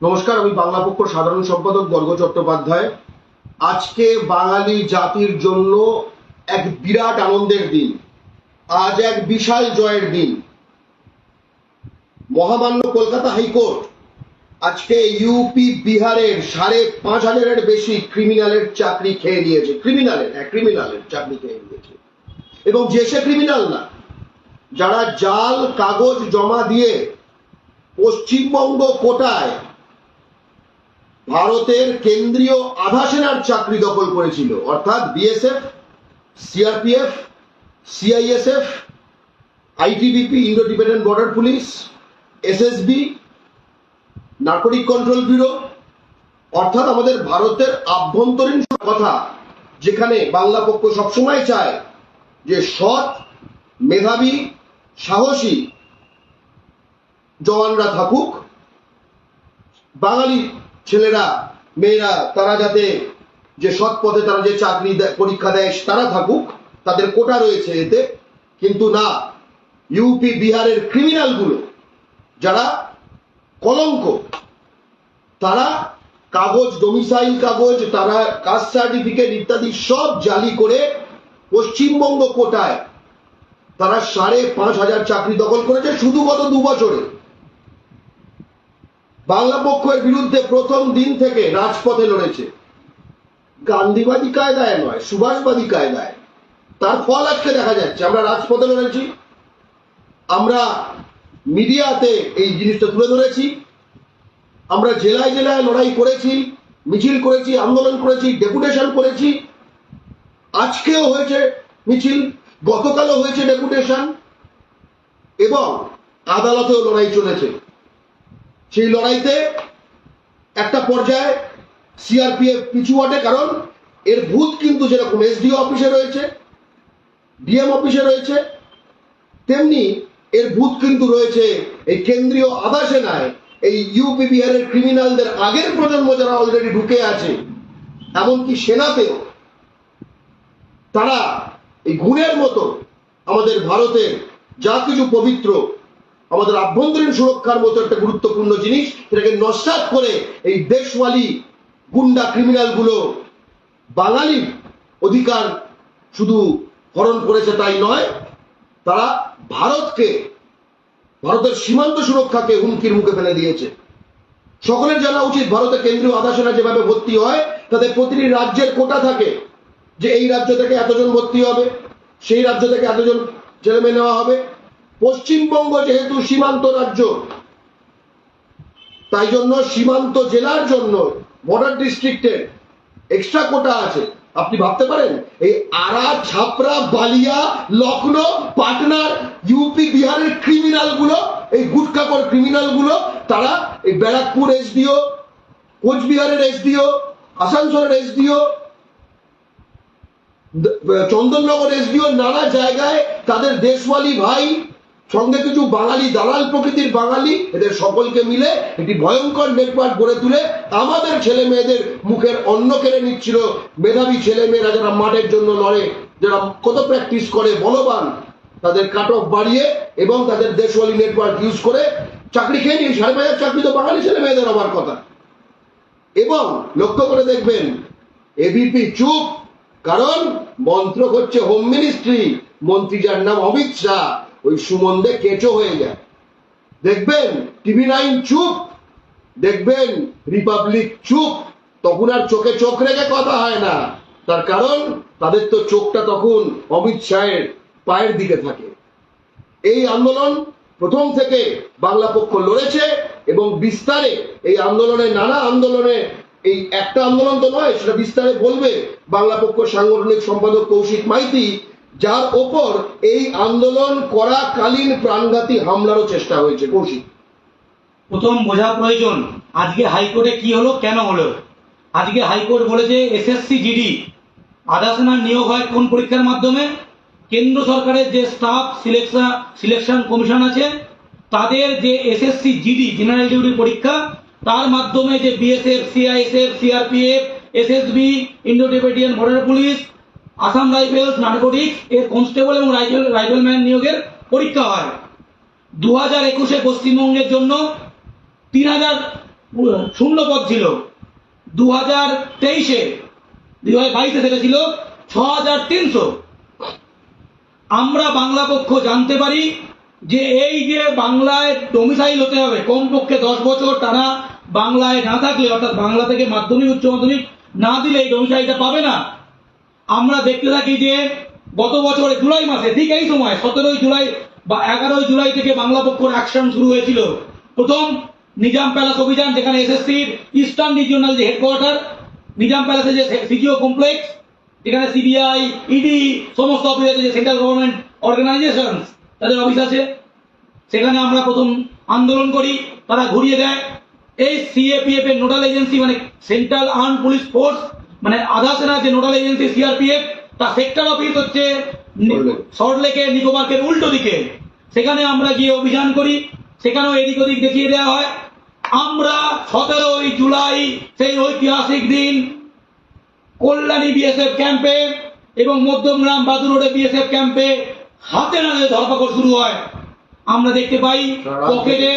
নমস্কার, আমি বাংলা পক্ষ সাধারণ সম্পাদক গর্গ চট্টোপাধ্যায়। আজকে বাঙালি জাতির জন্য এক বিরাট আনন্দের দিন, আজ এক বিশাল জয়ের দিন। মহামান্য কলকাতা হাইকোর্ট আজকে ইউপি বিহারের সাড়ে পাঁচ হাজারের বেশি ক্রিমিনালের চাকরি খেয়ে নিয়েছে। ক্রিমিনালের হ্যাঁ ক্রিমিনালের চাকরি খেয়ে নিয়েছে। এবং যে সে ক্রিমিনাল না, যারা জাল, কাগজ জমা দিয়ে পশ্চিমবঙ্গ কোটায় ভারতের কেন্দ্রীয় আধা সেনার চাকরি দখল করেছিল। অর্থাৎ BSF, CRPF, CISF, ITBP Indo Tibetan border police, SSB narcotic control bureau. অর্থাৎ আমাদের ভারতের আভ্যন্তরীণ কথা যেখানে বাংলা পক্ষ সবসময় চায় যে সৎ, মেধাবী, সাহসী জওয়ানরা থাকুক। বাঙালি ছেলেরা, মেয়েরা, তারা যাতে যে সৎ পথে তারা যে চাকরি পরীক্ষা দেয়, তারা থাকুক, তাদের কোটা রয়েছে এতে। কিন্তু না, ইউপি, বিহারের ক্রিমিনালগুলো, যারা কলঙ্ক, তারা কাগজ ডোমিসাইল কাগজ, তারা কাস্ট সার্টিফিকেট ইত্যাদি সব জালি করে পশ্চিমবঙ্গ কোটায় তারা সাড়ে পাঁচ হাজার চাকরি দখল করেছে শুধু গত দু বছরে। বাংলা পক্ষের বিরুদ্ধে প্রথম দিন থেকে রাজপথে লড়েছে। গান্ধীবাদী কায়দায় নয়, সুভাষবাদী কায়দায়। তার ফল আজকে দেখা যাচ্ছে। আমরা রাজপথে লড়েছি। আমরা মিডিয়াতে এই জিনিসটা তুলে ধরেছি। আমরা জেলায় জেলায় লড়াই করেছি, মিছিল করেছি, আন্দোলন করেছি, ডেপুটেশন করেছি। আজকেও হয়েছে মিছিল, গতকালও হয়েছে ডেপুটেশন এবং আদালতেও লড়াই চলেছে। সেই লড়াইতে একটা পর্যায়ে সিআরপিএফ পিছু হটে, কারণ এর ভূত কিন্তু যেরকম এসডিও অফিসে রয়েছে ডিএম অফিসে রয়েছে, তেমনি এর ভূত কিন্তু রয়েছে এই কেন্দ্রীয় আধা সেনায়। এই ইউপি বিহারের ক্রিমিনালদের আগের প্রজন্ম যারা অলরেডি ঢুকে আছে, এমনকি সেনাতেও, তারা এই গুণের মতো আমাদের ভারতের যা কিছু পবিত্র আমাদের আভ্যন্তরীণ সুরক্ষার মতো একটা গুরুত্বপূর্ণ জিনিস, সেটাকে নস্বাত করে এই দেশওয়ালি গুন্ডা ক্রিমিনালগুলো বাঙালির অধিকার শুধু হরণ করেছে তাই নয়, তারা ভারতকে, ভারতের সীমান্ত সুরক্ষাকে হুমকির মুখে ফেলে দিয়েছে। সকলের জানা উচিত ভারতে কেন্দ্রীয় আধা সেনা যেভাবে ভর্তি হয়, তাতে প্রতিটি রাজ্যের কোটা থাকে যে এই রাজ্য থেকে এতজন ভর্তি হবে, সেই রাজ্য থেকে এতজন ছেলে মেয়ে নেওয়া হবে। পশ্চিমবঙ্গ যেহেতু সীমান্ত রাজ্য, তাই জন্য সীমান্ত জেলার জন্য বর্ডার ডিস্ট্রিক্টের এক্সট্রা কোটা আছে। আপনি ভাবতে পারেন, এই আরা ছাপড়া বালিয়া, লখনৌ পাটনার ইউপি বিহারের ক্রিমিনালগুলো এই গুটকাকর ক্রিমিনালগুলো তারা এই ব্যারাকপুর এসডিও, কোচবিহারের এসডিও, আসানসোলের এসডিও চন্দননগর এসডিও নানা জায়গায় তাদের দেশওয়ালি ভাই সঙ্গে কিছু বাঙালি দালাল প্রকৃতির বাঙালি, এদের সকলকে মিলে একটি ভয়ঙ্কর নেটওয়ার্ক গড়ে তুলে আমাদের ছেলে মেয়েদের মুখের অন্ন কেড়ে নিচ্ছিল। মেধাবী ছেলে মেয়েরা যারা মাঠের জন্য লড়ে, যারা কত প্র্যাকটিস করে, বলবান, তাদের কাট অফ বাড়িয়ে এবং তাদের দেশওয়ালি নেটওয়ার্ক ইউজ করে চাকরি খেয়ে নিয়ে, সাড়ে পাঁচ চাকরি তো বাঙালি ছেলে মেয়েদের হবার কথা। এবং লক্ষ্য করে দেখবেন এবিপি চুপ, কারণ মন্ত্র হচ্ছে হোম মিনিস্ট্রি মন্ত্রী যার নাম অমিত শাহ। ওই সুমন্দে কেঁচো হয়ে যায় দেখবেন, টিভি নাইন চুপ, দেখবেন, রিপাবলিক চুপ, তখন আর চোখে চোখ রেখে কথা হয় না। তার কারণ, তাদের তো চোখটা তখন অমিত শাহের পায়ের দিকে থাকে। এই আন্দোলন প্রথম থেকে বাংলা পক্ষ লড়েছে এবং বিস্তারে এই আন্দোলনে, নানা আন্দোলনে, এই একটা আন্দোলন তো নয়, সেটা বিস্তারে বলবে বাংলা পক্ষ সাংগঠনিক সম্পাদক কৌশিক মাইতি। যার ওপর এই আন্দোলন করাকালীন প্রাণঘাতী হামলারও চেষ্টা হয়েছে। কৌশিক। প্রথম বোঝা প্রয়োজন, আজকে হাইকোর্টে কি হলো, কেন হলো? আজকে হাইকোর্ট বলেছে এসএসসি জিডি, আধা সেনার নিয়োগ হয় কোন পরীক্ষার মাধ্যমে? কেন্দ্র সরকারের যে স্টাফ সিলেকশন সিলেকশন কমিশন আছে, তাদের যে এসএসসি জিডি, জেনারেল ডিউটি পরীক্ষা, তার মাধ্যমে যে BSF, CISF, CRPF, SSB Indo Tibetan border police Assam rifles narcotics এর কনস্টেবল এবং রাইফেল রাইফেলম্যান নিয়োগের পরীক্ষা হয়। দু হাজার একুশে পশ্চিমবঙ্গের জন্য তিন হাজার শূন্য পদ ছিল। দু হাজার তেইশে দু হাজার বাইশে সেটা ছিল ছ হাজার তিনশো। আমরা বাংলা পক্ষ জানতে পারি যে এই যে বাংলায় ডোমিসাইল হতে হবে, কমপক্ষে দশ বছর তারা বাংলায় না থাকলে, অর্থাৎ বাংলা থেকে মাধ্যমিক, উচ্চ মাধ্যমিক না দিলে এই ডোমিসাইলটা পাবে না। আমরা দেখতে থাকি যে গত বছরে জুলাই মাসে, ঠিক এই সময়, সতেরোই জুলাই বা এগারোই জুলাই থেকে বাংলা পক্ষর অ্যাকশন শুরু হয়েছিল। প্রথম নিজাম প্যালেস অভিযান, যেখানে এসএসসির ইস্টার্ন রিজিওনাল যে হেডকোয়ার্টার নিজাম প্যালেসে যে সিজিও কমপ্লেক্স যেখানে সিবিআই ইডি সমস্ত অফিস আছে যে সেন্ট্রাল গভর্নমেন্ট অর্গানাইজেশন তাদের অফিস আছে। সেখানে আমরা প্রথম আন্দোলন করি, তারা ঘুরিয়ে দেয়। এই সিএপিএফ এর নোডাল এজেন্সি মানে সেন্ট্রাল আর্ম পুলিশ ফোর্স মানে আধা সেনার যে নোডাল এজেন্সি সিআরপিএফ তার সেক্টর অফিস হচ্ছে সল্টলেক। সল্টলেকে নিকোবার্কের উল্টো দিকে। সেখানে আমরা গিয়ে অভিযান করি সেখানেও এদিক ওদিক দেখিয়ে দেওয়া হয়। আমরা সতেরোই জুলাই সেই ঐতিহাসিক দিন কল্যাণী বিএসএফ ক্যাম্পে এবং মধ্যমগ্রাম বাদুর রোডে বিএসএফ ক্যাম্পে হাতে নাতে ধরপাকড় শুরু হয়। আমরা দেখতে পাই পকেটে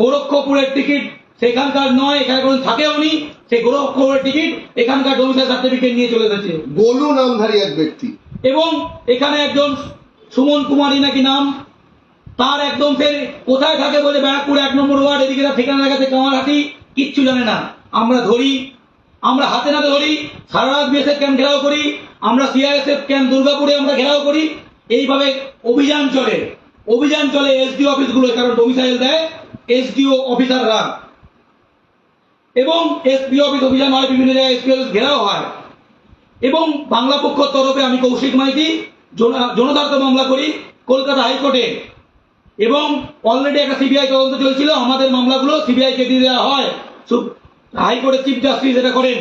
গোরক্ষপুরের টিকিট সেখানকার নয় এখানে কোনো থাকেও নি টিকিট এখানকার সার্টিফিকেট নিয়ে চলে এসেছে গোলু নামধারী এক ব্যক্তি। এবং এখানে একজন সুমন কুমারী নাকি নাম তার একদম কোথায় থাকে বলে ব্যারাকপুর এক নম্বর ওয়ার্ড এদিকে তার ঠিকানা দেখাচ্ছে কামারহাটি কিচ্ছু জানে না। আমরা ধরি আমরা হাতে নাতে ধরি সারা রাত বিএসএফ ক্যাম্প ঘেরাও করি আমরা সিআইএসএফ ক্যাম্প দুর্গাপুরে আমরা ঘেরাও করি এইভাবে অভিযান চলে। অভিযান চলে এসডিও অফিসগুলো কারণ ডোমিসাইল দেয় এসডিও অফিসাররা। এবং এসপি অফিস অভিযান হয়, বিভিন্ন জায়গায় এসপি অফিস ঘেরাও হয়। এবং বাংলা পক্ষর তরফে আমি কৌশিক মাইতি, জন- জনস্বার্থ মামলা করি কলকাতা হাইকোর্টে। এবং অলরেডি একটা সিবিআই তদন্ত চলছিল, আমাদের মামলাগুলো সিবিআই কে দিয়ে দেওয়া হয়। হাইকোর্টের চিফ জাস্টিস এটা করেন।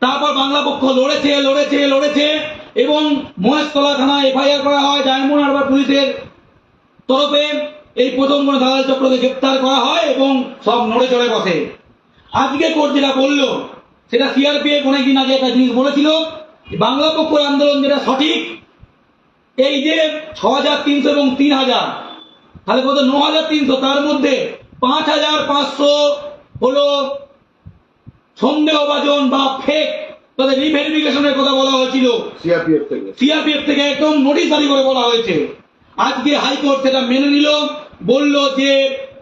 তারপর বাংলা পক্ষ লড়েছে লড়েছে লড়েছে এবং মহেশতলা থানায় এফআইআর করা হয়, ডায়মন্ড হারবার পুলিশের তরফে এই প্রথম কোনো দালাল চক্রকে গ্রেপ্তার করা হয় এবং সব নড়ে চড়ে বসে। আজকে কোর্ট যেটা বলল সেটা সিআরপিএফ অনেকদিন আগে একটা জিনিস বলেছিল যে বাংলা পক্ষর আন্দোলন যেটা সঠিক এই যে ছ হাজার তিনশো এবং তিন হাজার তাহলে কত? ন হাজার তিনশো তার মধ্যে পাঁচ হাজার পাঁচশো হলো সন্দেহভাজন বা ফেক তাদের রিভেরিফিকেশনের কথা বলা হয়েছিল। সিআরপিএফ থেকে। সিআরপিএফ থেকে একদম নোটিশ জারি করে বলা হয়েছে। আজকে হাইকোর্ট সেটা মেনে নিল বলল যে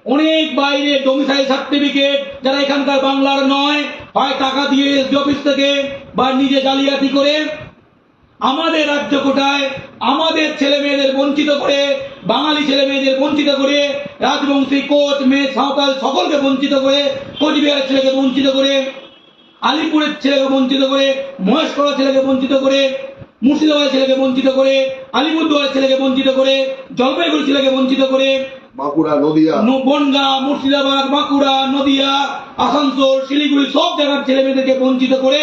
অনেক বাইরে ডোমিসাইল সার্টিফিকেট যারা এখানকার বাংলার নয়, হয় টাকা দিয়ে এসডি অফিস থেকে বা নিজে জালিয়াতি করে আমাদের রাজ্য কোটায় আমাদের ছেলে মেয়েদের বঞ্চিত করে, বাঙালি ছেলে মেয়েদের বঞ্চিত করে, রাজবংশী, কোচ, মেয়ে, সাঁওতাল সকলকে বঞ্চিত করে, কোচবিহারের ছেলেকে বঞ্চিত করে, আলিপুরের ছেলেকে বঞ্চিত করে মহেশকড়া ছেলেকে বঞ্চিত করে, মুর্শিদাবাদের ছেলেকে বঞ্চিত করে, আলিপুরদুয়ারের ছেলেকে বঞ্চিত করে জলপাইগুড়ি ছেলেকে বঞ্চিত করে বাঁকুড়া নদিয়া। বনগাঁ মুর্শিদাবাদ বাঁকুড়া নদিয়া আসানসোল শিলিগুড়ি সব জায়গার ছেলে মেয়েদেরকে বঞ্চিত করে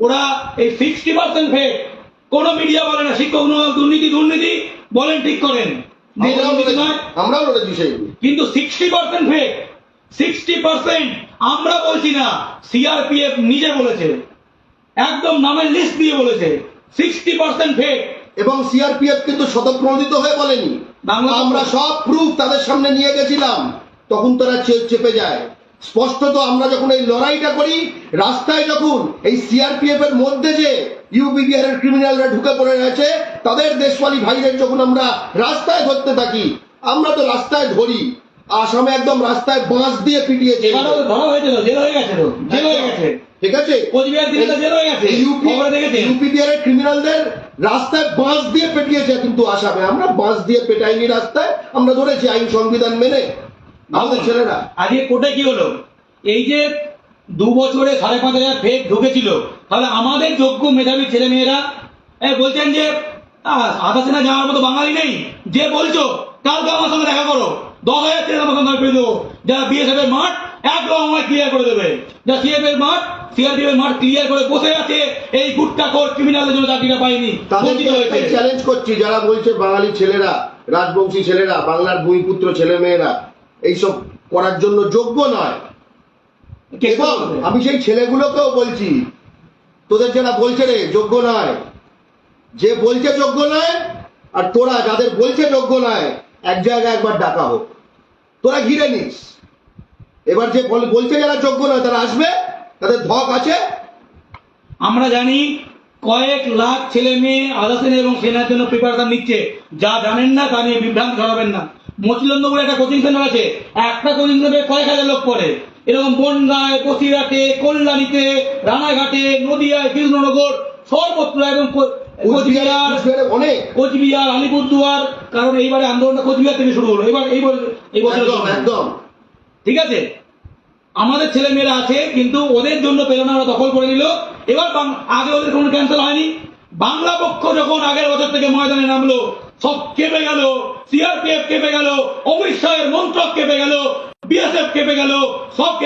ওরা এই সিক্সটি পার্সেন্ট ফেক কোন মিডিয়া বলে না শিক্ষক দুর্নীতি দুর্নীতি বলেন ঠিক করেন। আমরাও লড়েছি। সেইগুলো কিন্তু sixty percent fake sixty percent আমরা বলছি না সিআরপিএফ নিজে বলেছে। একদম নামের লিস্ট দিয়ে বলেছে। সিক্সটি পার্সেন্ট ফেক এবং সিআরপিএফ কিন্তু স্বতঃপ্রণোদিত হয়ে বলেনি। বাংলা আমরা সব প্রুফ তাদের সামনে নিয়ে গেছিলাম। তখন তারা চেপে যায়। স্পষ্টত আমরা যখন এই লড়াইটা করি, রাস্তায় যখন এই সিআরপিএফ এর মধ্যে যে ইউপি ক্রিমিনালরা ঢুকে পড়ে রয়েছে, তাদের দেশওয়ালি ভাইদের যখন আমরা রাস্তায় ধরতে থাকি, আমরা তো রাস্তায় ধরি। আসামে একদম রাস্তায় বাঁশ দিয়ে পিটিয়েছে। ধরা হয়েছিল জেল হয়ে গেছে জেল হয়ে গেছে। ঠিক আছে? জেল হয়ে গেছে। ইউপি ক্রিমিনালদের রাস্তায় বাঁশ দিয়ে পেটিয়েছে কিন্তু আসামে। আমরা বাঁশ দিয়ে পেটাইনি রাস্তায় আমরা ধরেছি আইন সংবিধান মেনে। আমাদের ছেলেরা। আজকে কোর্টে কি হলো? এই যে দু বছরে সাড়ে পাঁচ হাজার ফেক ঢুকেছিল তাহলে আমাদের যোগ্য মেধাবী ছেলে মেয়েরা বলছেন যে আহ, আধা সেনা যাওয়ার মতো বাঙালি নেই। যে বলছো কালকে আমার সঙ্গে দেখা করো। দশ হাজার ছেলে আমার সঙ্গে পেয়ে দেবো। যারা বিএসএফ এর মাঠ একদম আমায় ক্লিয়ার করে দেবে। যারা সিএফ এর মাঠ সিআরপিএফ এর মাঠ ক্লিয়ার করে বসে আছে এই গুটকা কোর্ট ক্রিমিনালদের জন্য চাকরিটা পায়নি চ্যালেঞ্জ করছি যারা বলছে বাঙালি ছেলেরা রাজবংশী ছেলেরা বাংলার ভূমিপুত্র ছেলে মেয়েরা এইসব করার জন্য যোগ্য নয়। এবং আমি সেই ছেলেগুলোকেও বলছি তোদের যারা বলছে রে যোগ্য নয়। যে বলছে যোগ্য নয় আর তোরা যাদের বলছে যোগ্য নয় এক জায়গায় একবার ডাকা হোক। তোরা ঘিরে নিস। এবার যে বল- বলছে যারা যোগ্য নয়, তারা আসবে, তাদের ধক আছে। আমরা জানি কয়েক লাখ ছেলে মেয়ে আধা এবং সেনার জন্য প্রিপারেশন নিচ্ছে। যা জানেন না, তা নিয়ে বিভ্রান্ত ছড়াবেন না। মচিলন্দ বলে একটা কোচিং সেন্টার আছে। একটা কোচিং সেন্টারে কয়েক হাজার লোক পড়ে। এরকম বনগাঁয়, কচিরাটে, কল্যাণীতে, রানাঘাটে, নদিয়ায়, কৃষ্ণনগর, সর্বত্র এবং কোচবিহারে কোচবিহার অনেক। কোচবিহার আলিপুরদুয়ার কারণ এইবারে আন্দোলনটা কোচবিহার থেকে শুরু হলো। এবার এই এই বছর একদম একদম। ঠিক আছে? আমাদের ছেলে মেয়েরা আছে কিন্তু ওদের জন্য প্রেরণা ওরা দখল করে নিল। এবার আগে ওদের কোনো ক্যান্সেল হয়নি। বাংলা পক্ষ যখন আগের বছর থেকে ময়দানে নামলো সব কেঁপে গেল। সিআরপিএফ কেঁপে গেল। অমিত শাহের মন্ত্রক কেঁপে গেল। বিএসএফ কেঁপে গেল। সব কেঁপে